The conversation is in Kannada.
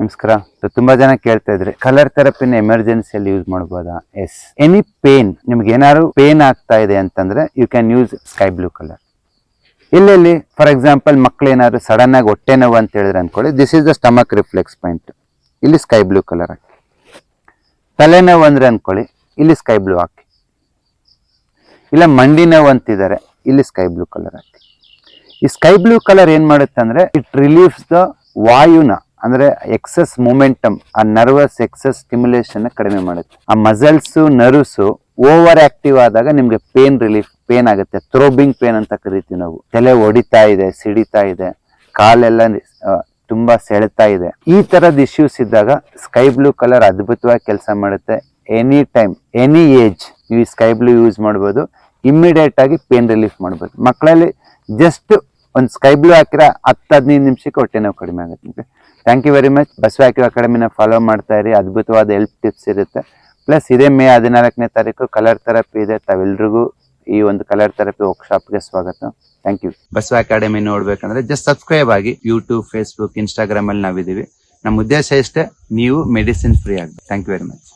ನಮಸ್ಕಾರ. ಸೊ ತುಂಬಾ ಜನ ಕೇಳ್ತಾ ಇದ್ರೆ ಕಲರ್ ಥೆರಪಿನ ಎಮರ್ಜೆನ್ಸಿಯಲ್ಲಿ ಯೂಸ್ ಮಾಡ್ಬೋದಾ? ಎಸ್ ಎನಿ ಪೇನ್ ನಿಮ್ಗೆ ಏನಾದ್ರು ಪೇನ್ ಆಗ್ತಾ ಇದೆ ಅಂತಂದ್ರೆ you can use sky blue colour ಇಲ್ಲಿ ಫಾರ್ ಎಕ್ಸಾಂಪಲ್ ಮಕ್ಳು ಏನಾದ್ರು ಸಡನ್ ಆಗಿ ಹೊಟ್ಟೆ ನೋವು ಅಂತ ಹೇಳಿದ್ರೆ ಅನ್ಕೊಳ್ಳಿ this is the stomach reflex point ಇಲ್ಲಿ ಸ್ಕೈ ಬ್ಲೂ ಕಲರ್ ಹಾಕಿ. ತಲೆನೋವು ಅಂದ್ರೆ ಅನ್ಕೊಳ್ಳಿ, ಇಲ್ಲಿ ಸ್ಕೈ ಬ್ಲೂ ಹಾಕಿ. ಇಲ್ಲ ಮಂಡಿ ನೋವು ಅಂತಿದ್ದಾರೆ, ಇಲ್ಲಿ ಸ್ಕೈ ಬ್ಲೂ ಕಲರ್ ಹಾಕಿ. ಈ ಸ್ಕೈ ಬ್ಲೂ ಕಲರ್ ಏನ್ ಮಾಡುತ್ತೆ ಅಂದ್ರೆ ಇಟ್ ರಿಲೀಫ್ಸ್ ದ ವಾಯುನ. ಅಂದ್ರೆ ಎಕ್ಸಸ್ ಮೊಮೆಂಟಮ್ ಆ ನರ್ವಸ್ ಎಕ್ಸಸ್ ಸ್ಟಿಮ್ಯುಲೇಷನ್ ಕಡಿಮೆ ಮಾಡುತ್ತೆ. ಆ ಮಸಲ್ಸ್ ನರ್ವ್ಸು ಓವರ್ ಆಕ್ಟಿವ್ ಆದಾಗ ನಿಮಗೆ ಪೇನ್ ರಿಲೀಫ್ ಪೇನ್ ಆಗುತ್ತೆ. ಥ್ರೋಬಿಂಗ್ ಪೇನ್ ಅಂತ ಕರಿತೀವಿ ನಾವು. ತಲೆ ಹೊಡಿತಾ ಇದೆ, ಸಿಡಿತಾ ಇದೆ, ಕಾಲೆಲ್ಲ ತುಂಬಾ ಸೆಳೆತಾ ಇದೆ. ಈ ತರದ ಇಶ್ಯೂಸ್ ಇದ್ದಾಗ ಸ್ಕೈ ಬ್ಲೂ ಕಲರ್ ಅದ್ಭುತವಾಗಿ ಕೆಲಸ ಮಾಡುತ್ತೆ. ಎನಿ ಟೈಮ್ ಎನಿ ಏಜ್ ನೀವು ಸ್ಕೈ ಬ್ಲೂ ಯೂಸ್ ಮಾಡ್ಬೋದು. ಇಮ್ಮಿಡಿಯೇಟ್ ಆಗಿ ಪೇನ್ ರಿಲೀಫ್ ಮಾಡ್ಬೋದು. ಮಕ್ಕಳಲ್ಲಿ ಜಸ್ಟ್ ಒಂದು ಸ್ಕೈ ಬ್ಲೂ ಹಾಕಿರ ಹತ್ತು ಹದಿನೈದು ನಿಮಿಷಕ್ಕೆ ಹೊಟ್ಟೆ ನೋವು ಕಡಿಮೆ ಆಗುತ್ತೆ. Thank you very much Basava ಹಾಕಿರೋ ಅಕಾಡೆಮಿನ ಫಾಲೋ ಮಾಡ್ತಾ ಇರಿ. ಅದ್ಭುತವಾದ ಹೆಲ್ಪ್ ಟಿಪ್ಸ್ ಇರುತ್ತೆ. ಪ್ಲಸ್ ಇದೇ ಮೇ ಹದಿನಾಲ್ಕನೇ ತಾರೀಕು ಕಲರ್ ಥೆರಪಿ ಇದೆ. ತಾವೆಲ್ರಿಗೂ ಈ ಒಂದು ಕಲರ್ ಥೆರಪಿ ವರ್ಕ್ಶಾಪ್ಗೆ ಸ್ವಾಗತ. ಥ್ಯಾಂಕ್ ಯು ಬಸವ ಅಕಾಡೆಮಿ ನೋಡ್ಬೇಕಂದ್ರೆ ಜಸ್ಟ್ ಸಬ್ಸ್ಕ್ರೈಬ್ ಆಗಿ ಯೂಟ್ಯೂಬ್ ಫೇಸ್ಬುಕ್ ಇನ್ಸ್ಟಾಗ್ರಾಮ್ ಅಲ್ಲಿ ನಾವಿದೀವಿ ನಮ್ಮ ಉದ್ದೇಶ ಇಷ್ಟೇ, ನೀವು ಮೆಡಿಸಿನ್ ಫ್ರೀ ಆಗಿ ಥ್ಯಾಂಕ್ ಯು ವೆರಿ ಮಚ್